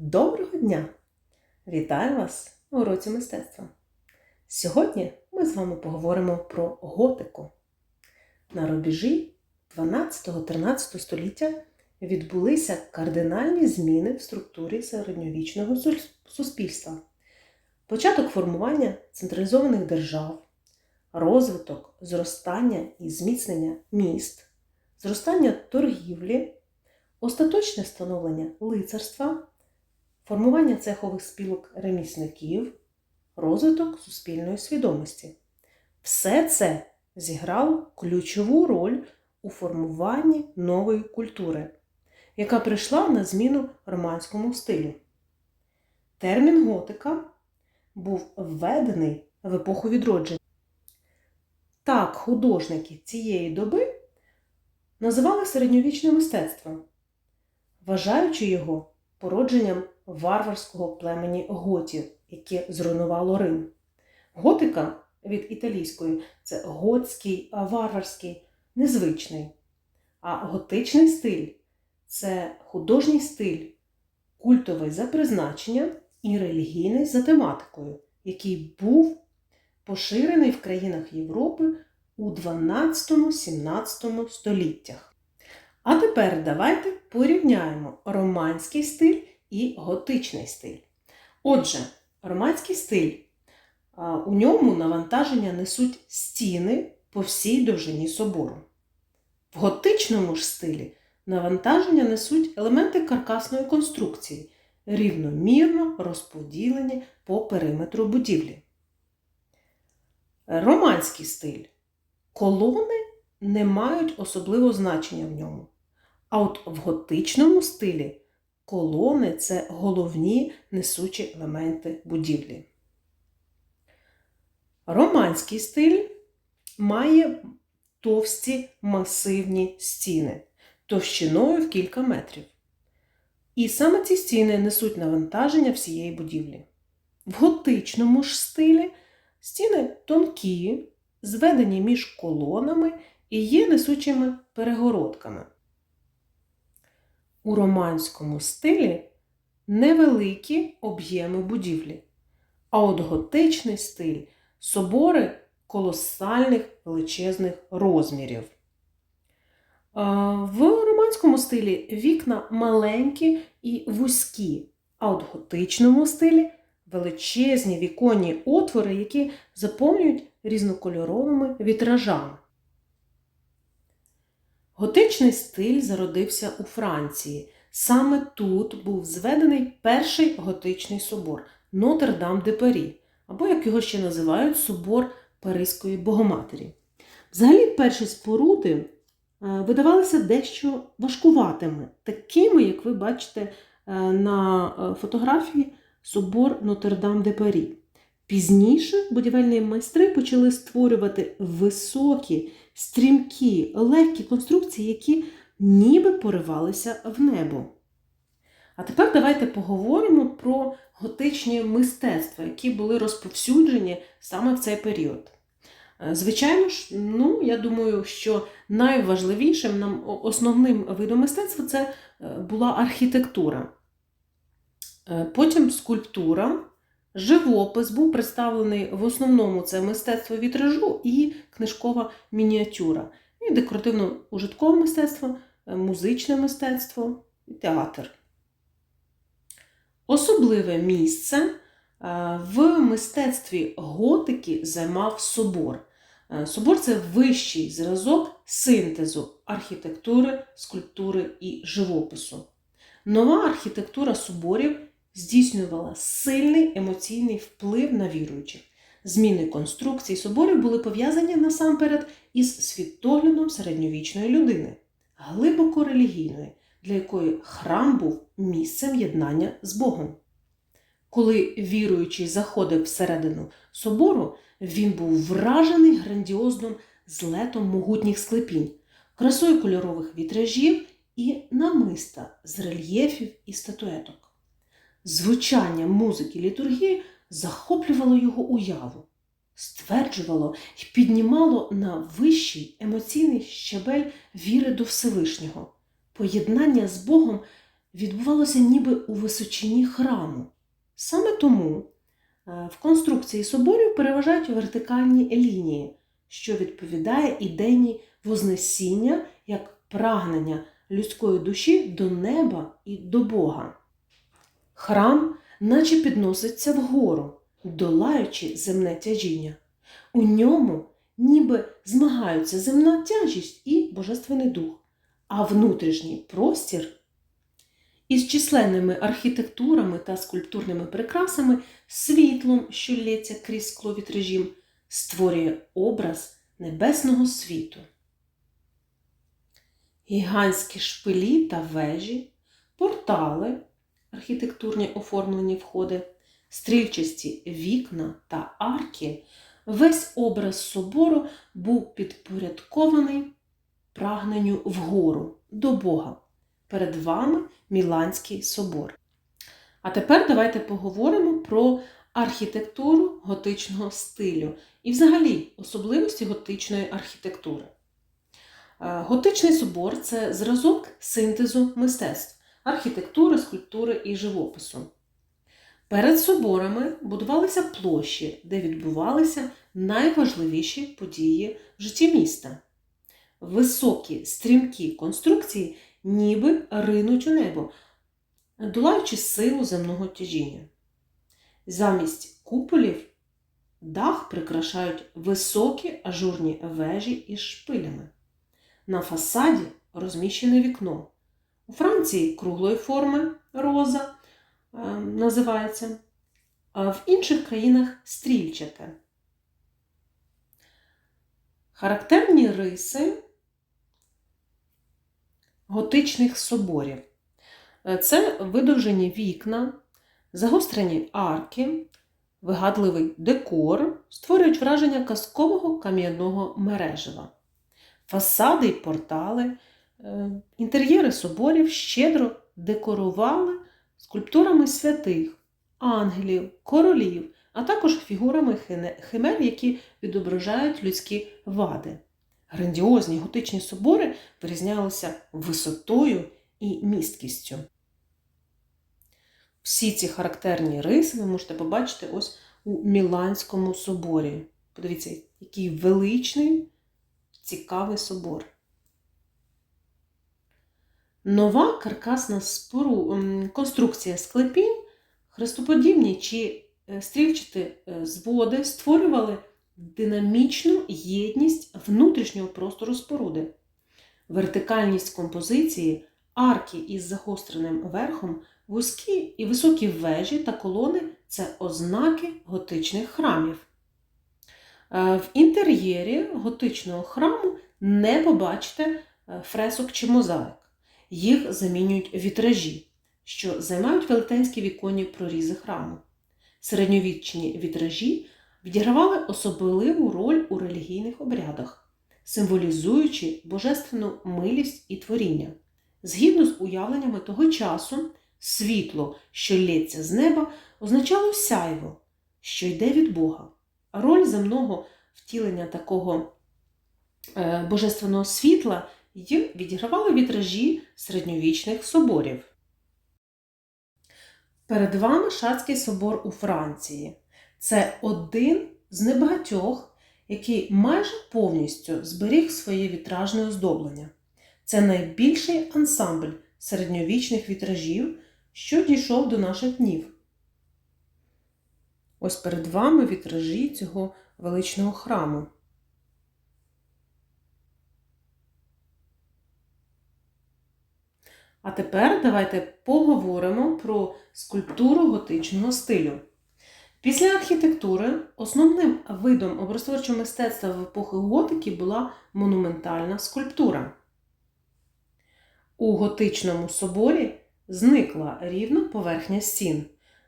Доброго дня! Вітаю вас на уроці мистецтва. Сьогодні ми з вами поговоримо про готику. На рубежі 12-13 століття відбулися кардинальні зміни в структурі середньовічного суспільства. Початок формування централізованих держав, розвиток, зростання і зміцнення міст, зростання торгівлі, остаточне становлення лицарства, формування цехових спілок ремісників, розвиток суспільної свідомості. Все це зіграло ключову роль у формуванні нової культури, яка прийшла на зміну романському стилю. Термін готика був введений в епоху відродження. Так, художники цієї доби називали середньовічне мистецтво, вважаючи його породженням варварського племені готів, яке зруйнувало Рим. Готика від італійської це готський, варварський, незвичний. А готичний стиль це художній стиль, культовий за призначенням і релігійний за тематикою, який був поширений в країнах Європи у 12-17 століттях. А тепер давайте порівняємо романський стиль і готичний стиль. Отже, романський стиль у ньому навантаження несуть стіни по всій довжині собору. В готичному ж стилі навантаження несуть елементи каркасної конструкції, рівномірно розподілені по периметру будівлі. Романський стиль. Колони не мають особливого значення в ньому. А от в готичному стилі колони це головні несучі елементи будівлі. Романський стиль має товсті масивні стіни товщиною в кілька метрів. І саме ці стіни несуть навантаження всієї будівлі. В готичному ж стилі стіни тонкі, зведені між колонами і є несучими перегородками. У романському стилі невеликі об'єми будівлі, а от готичний стиль собори колосальних величезних розмірів. В романському стилі вікна маленькі і вузькі, а от готичному стилі величезні віконні отвори, які заповнюють різнокольоровими вітражами. Готичний стиль зародився у Франції. Саме тут був зведений перший готичний собор Нотр-Дам-де-Парі, або, як його ще називають, собор Паризької Богоматері. Взагалі, перші споруди е, видавалися дещо важкуватими, такими, як ви бачите е, на е, фотографії собор Нотр-Дам-де-Парі. Пізніше будівельні майстри почали створювати високі, стрімкі, легкі конструкції, які ніби поривалися в небо. А тепер давайте поговоримо про готичні мистецтва, які були розповсюджені саме в цей період. Е, Звичайно ж, ну, я думаю, що найважливішим нам основним видом мистецтва це е, була архітектура. Е, Потім скульптура, живопис був представлений в основному це мистецтво вітражу і книжкова мініатюра, і декоративно-ужиткове мистецтво, е, музичне мистецтво і театр. Особливе місце е, в мистецтві готики займав собор. Е, Собор це вищий зразок синтезу архітектури, скульптури і живопису. Нова архітектура соборів здійснювала сильний емоційний вплив на віруючих. Зміни конструкцій соборів були пов'язані насамперед із світоглядом середньовічної людини, глибоко релігійної, для якої храм був місцем єднання з Богом. Коли віруючий заходив всередину собору, він був вражений грандіозним злетом могутніх склепінь, красою кольорових вітражів і намиста з рельєфів і статуеток. Звучання музики літургії захоплювало його уяву, стверджувало і піднімало на вищий емоційний щабель віри до Всевишнього. Поєднання з Богом відбувалося ніби у височині храму. Саме тому е, в конструкції соборів переважають вертикальні лінії, що відповідає ідеї вознесіння як прагнення людської душі до неба і до Бога. Храм наче підноситься вгору, долаючи земне тяжіння. У ньому ніби змагаються земна тяжість і божественний дух, а внутрішній простір із численними архітектурами та скульптурними прикрасами, світлом, що лється крізь скло вітражів, створює образ небесного світу. Гігантські шпилі та вежі, портали, архітектурні оформлені входи, стрільчасті вікна та арки, весь образ собору був підпорядкований прагненню вгору до Бога. Перед вами Міланський собор. А тепер давайте поговоримо про архітектуру готичного стилю і, взагалі, особливості готичної архітектури. Е, Готичний собор це зразок синтезу мистецтв, архітектури, скульптури і живопису. Перед соборами будувалися площі, де відбувалися найважливіші події в житті міста. Високі стрімкі конструкції ніби ринуть у небо, долаючи силу земного тяжіння. Замість куполів дах прикрашають високі ажурні вежі із шпилями. На фасаді розміщене вікно. У Франції круглої форми роза е, називається, а в інших країнах стрільчате. Характерні риси готичних соборів. Е, Це видовжені вікна, загострені арки, вигадливий декор, створюють враження казкового кам'яного мережева. Фасади й портали, інтер'єри соборів щедро декорували скульптурами святих, ангелів, королів, а також фігурами химер, які відображають людські вади. Грандіозні готичні собори вирізнялися висотою і місткістю. Всі ці характерні риси ви можете побачити ось у Міланському соборі. Подивіться, який величний, цікавий собор. Нова каркасна спору, ем, конструкція склепінь, хрестоподібні чи е, стрільчаті е, зводи створювали динамічну єдність внутрішнього простору споруди. Вертикальність композиції, арки із загостреним верхом, вузькі і високі вежі та колони це ознаки готичних храмів. Е, В інтер'єрі готичного храму не побачите фресок чи мозаїк. Їх замінюють вітражі, що займають велетенські віконні прорізи храму. Середньовічні вітражі відігравали особливу роль у релігійних обрядах, символізуючи божественну милість і творіння. Згідно з уявленнями того часу, світло, що лється з неба, означало сяйво, що йде від Бога. Роль земного втілення такого е, божественного світла й відігравали вітражі середньовічних соборів. Перед вами Шацький собор у Франції. Це один з небагатьох, який майже повністю зберіг своє вітражне оздоблення. Це найбільший ансамбль середньовічних вітражів, що дійшов до наших днів. Ось перед вами вітражі цього величного храму. А тепер давайте поговоримо про скульптуру готичного стилю. Після архітектури основним видом образотворчого мистецтва в епохи готики була монументальна скульптура. У готичному соборі зникла рівна поверхня стін.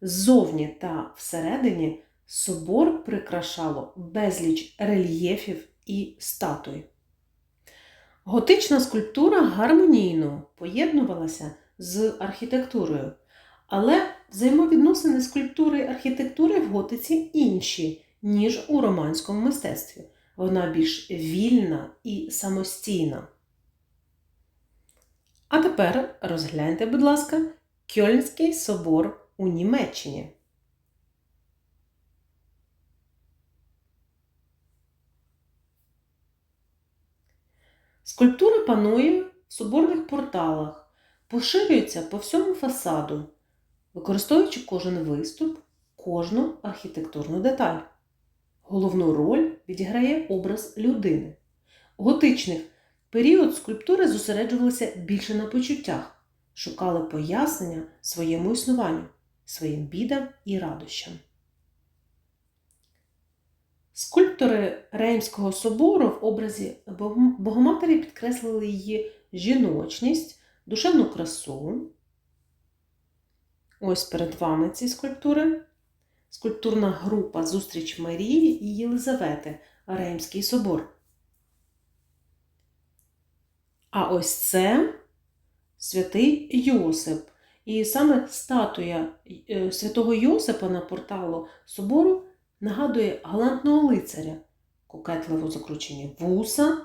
Ззовні та всередині собор прикрашало безліч рельєфів і статуй. Готична скульптура гармонійно поєднувалася з архітектурою, але взаємовідносини скульптури і архітектури в готиці інші, ніж у романському мистецтві. Вона більш вільна і самостійна. А тепер розгляньте, будь ласка, Кьольнський собор у Німеччині. Скульптура панує в соборних порталах, поширюється по всьому фасаду, використовуючи кожен виступ, кожну архітектурну деталь. Головну роль відіграє образ людини. У готичних період скульптури зосереджувалися більше на почуттях, шукали пояснення своєму існуванню, своїм бідам і радощам. Скульптори Реймського собору в образі Богоматері підкреслили її жіночність, душевну красу. Ось перед вами ці скульптури. Скульптурна група Зустріч Марії і Єлизавети Реймський собор. А ось це святий Йосип. І саме статуя е, святого Йосипа на порталу собору нагадує галантного лицаря, кокетливо закручені вуса,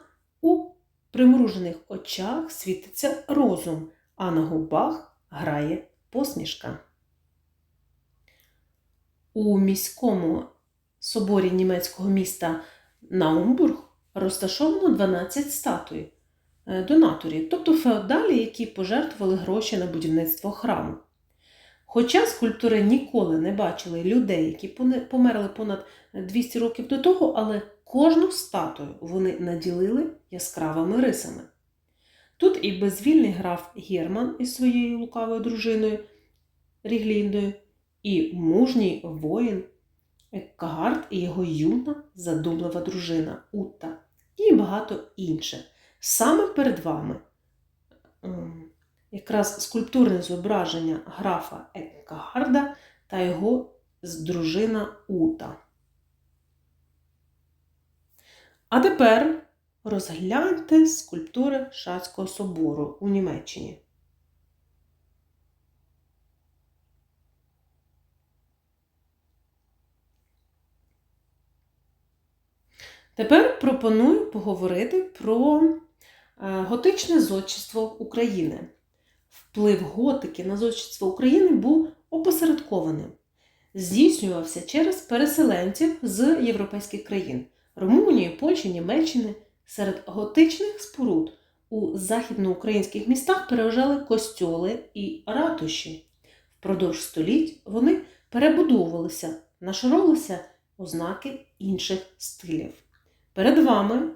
у примружених очах світиться розум, а на губах грає посмішка. У міському соборі німецького міста Наумбург розташовано 12 статуй е, донаторів, тобто феодалі, які пожертвували гроші на будівництво храму. Хоча скульптори ніколи не бачили людей, які померли понад 200 років до того, але кожну статую вони наділили яскравими рисами. Тут і безвільний граф Герман із своєю лукавою дружиною Рігліндою, і мужній воїн Еккагард і його юна задумлива дружина Утта, і багато інших. Саме перед вами ем, якраз скульптурне зображення графа Еккагарда та його дружина Ута. А тепер розгляньте скульптури Шацького собору у Німеччині. Тепер пропоную поговорити про е, готичне зодчество України. Вплив готики на зодчество України був опосередкованим. Здійснювався через переселенців з європейських країн Румунії, Польщі, Німеччини. Серед готичних споруд у західноукраїнських містах переважали костьоли і ратуші. Впродовж століть вони перебудовувалися, нашарувалися ознаки інших стилів. Перед вами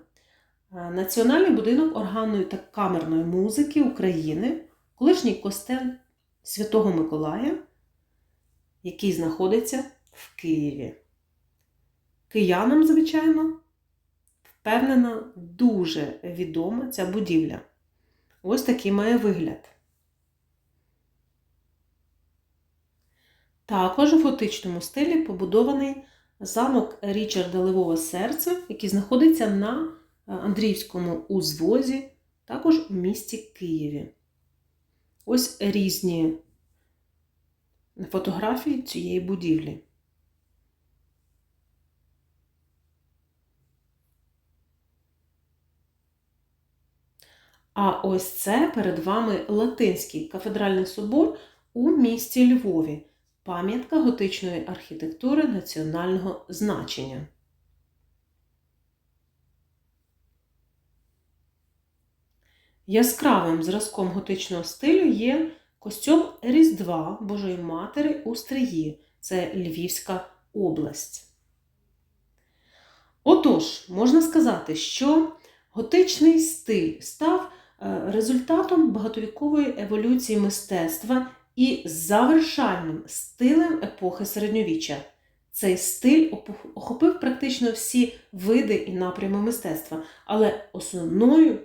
Національний будинок органної та камерної музики України, колишній костел Святого Миколая, який знаходиться в Києві. Киянам, звичайно, впевнена, дуже відома ця будівля. Ось такий має вигляд. Також в готичному стилі побудований замок Річарда Левове Серце, який знаходиться на е, Андріївському узвозі, також у місті Києві. Ось різні фотографії цієї будівлі. А ось це перед вами Латинський кафедральний собор у місті Львові пам'ятка готичної архітектури національного значення. Яскравим зразком готичного стилю є костьол Різдва Божої Матері у Стриї, це Львівська область. Отож, можна сказати, що готичний стиль став е, результатом багатовікової еволюції мистецтва і завершальним стилем епохи середньовіччя. Цей стиль охопив практично всі види і напрями мистецтва, але основною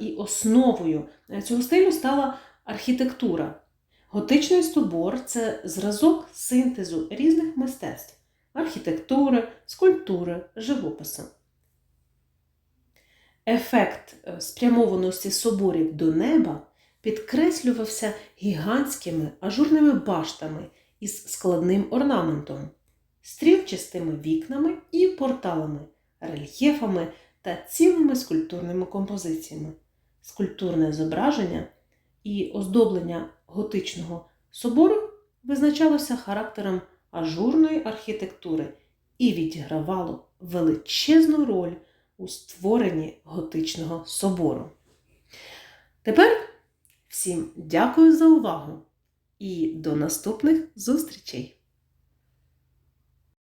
і основою е, цього стилю стала архітектура. Готичний собор це зразок синтезу різних мистецтв архітектури, скульптури, живопису. Ефект е, спрямованості соборів до неба підкреслювався гігантськими ажурними баштами із складним орнаментом, стрілчастими вікнами і порталами, рельєфами та цілими скульптурними композиціями. Скульптурне зображення і оздоблення готичного собору визначалося характером ажурної архітектури і відігравало величезну роль у створенні готичного собору. Тепер всім дякую за увагу і до наступних зустрічей!